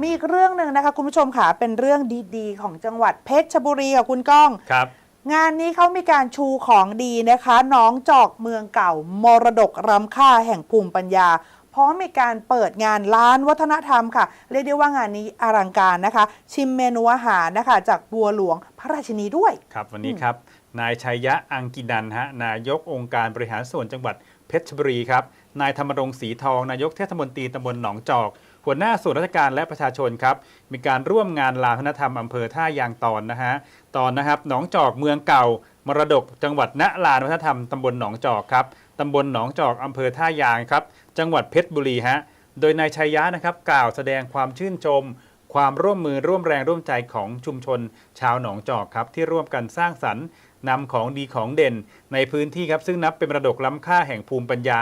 มีอีกเรื่องหนึ่งนะคะ คุณผู้ชมค่ะเป็นเรื่องดีๆ ของจังหวัดเพชรบุรีค่ะคุณก้อง ครับ งานนี้เขามีการชูของดีนะคะ น้องจอกเมืองเก่ามรดกรำค่าแห่งภูมิปัญญาพร้อมมีการเปิดงานร้านวัฒนธรรมค่ะ เรียกได้ว่างานนี้อลังการนะคะ ชิมเมนูอาหารนะคะ จากบัวหลวงพระราชินีด้วย ครับ วันนี้ครับ นายชัยยะอังกินันฮะนายกองค์การบริหารส่วนจังหวัดเพชรบุรีครับ นายธรรมรงค์ศรีทอง นายกเทศมนตรีตำบลหนองจอก หัวหน้าส่วนราชการและประชาชนครับมีการร่วมงานลานวัฒนธรรมอำเภอท่ายางตอนนะฮะตอนนะครับหนองจอกเมืองเก่ามรดกจังหวัดณลานวัฒนธรรมตำบลหนองจอกครับตำบลหนองจอกอำเภอท่ายางครับจังหวัดเพชรบุรีฮะโดยนายชัยยะนะครับกล่าวแสดงความชื่นชม ความร่วมมือร่วมแรงร่วมใจของชุมชน ชาวหนองจอกครับที่ร่วมกันสร้างสรรค์นำของดีของเด่น ในพื้นที่ครับซึ่งนับเป็นมรดกล้ำค่าแห่งภูมิปัญญา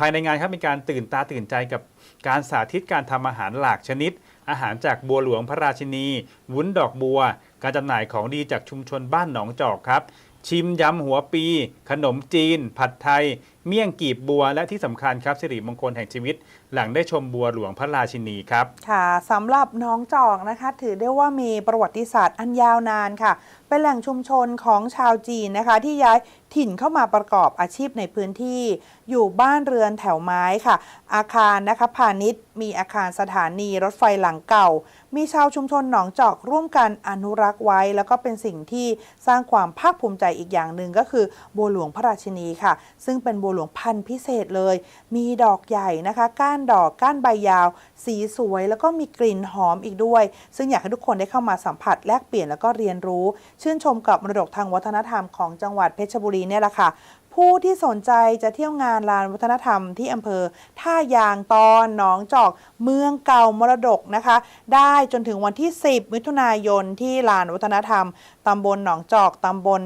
ภายในงานครับมีการตื่นตาตื่นใจกับการสาธิตการทำอาหารหลากชนิด อาหารจากบัวหลวงพระราชินี วุ้นดอกบัว การจำหน่ายของดีจากชุมชนบ้านหนองจอกครับ ชิมยำหัวปี ขนมจีน ผัดไทยเมี่ยงกีบบัวและที่สำคัญครับสิริมงคลแห่งชีวิต หลังได้ชมบัวหลวงพระราชินีครับ ค่ะสำหรับน้องจอกนะคะ ถือได้ว่ามีประวัติศาสตร์อันยาวนานค่ะ เป็นแหล่งชุมชนของชาวจีนนะคะ ที่ย้ายถิ่นเข้ามาประกอบอาชีพในพื้นที่ อยู่บ้านเรือนแถวไม้ค่ะ อาคารนะคะพาณิชย์ มีอาคารสถานีรถไฟหลังเก่า มีชาวชุมชนหนองจอกร่วมกันอนุรักษ์ไว้ แล้วก็เป็นสิ่งที่สร้างความภาคภูมิใจอีกอย่างหนึ่งก็คือบัวหลวงพระราชินีค่ะ ซึ่งเป็นบัวหลวงพันธุ์พิเศษเลย มีดอกใหญ่นะคะ ก้านดอกก้านใบยาว สีสวยแล้วก็มีกลิ่นหอมอีกด้วย ซึ่งอยากให้ทุกคนได้เข้ามาสัมผัสแลกเปลี่ยนแล้วก็เรียนรู้ ชื่นชมกับมรดกทางวัฒนธรรมของจังหวัดเพชรบุรีเนี่ยแหละค่ะผู้ที่สนใจจะเที่ยวงานลานวัฒนธรรมที่อำเภอ ท่ายางตอนหนองจอก เมืองเก่ามรดกนะคะ ได้จนถึงวันที่ 10 มิถุนายนที่ลานวัฒนธรรมตำบลหนองจอกตำบล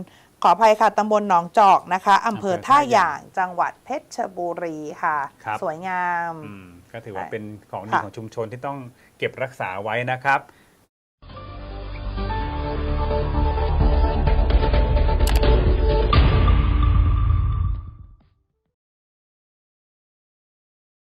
ขออภัยค่ะตำบลหนองจอกนะคะอำเภอท่ายางจังหวัดเพชรบุรีค่ะครับสวยงามอืมก็ถือว่าเป็นของดีค่ะของชุมชนที่ต้องเก็บรักษาไว้นะครับ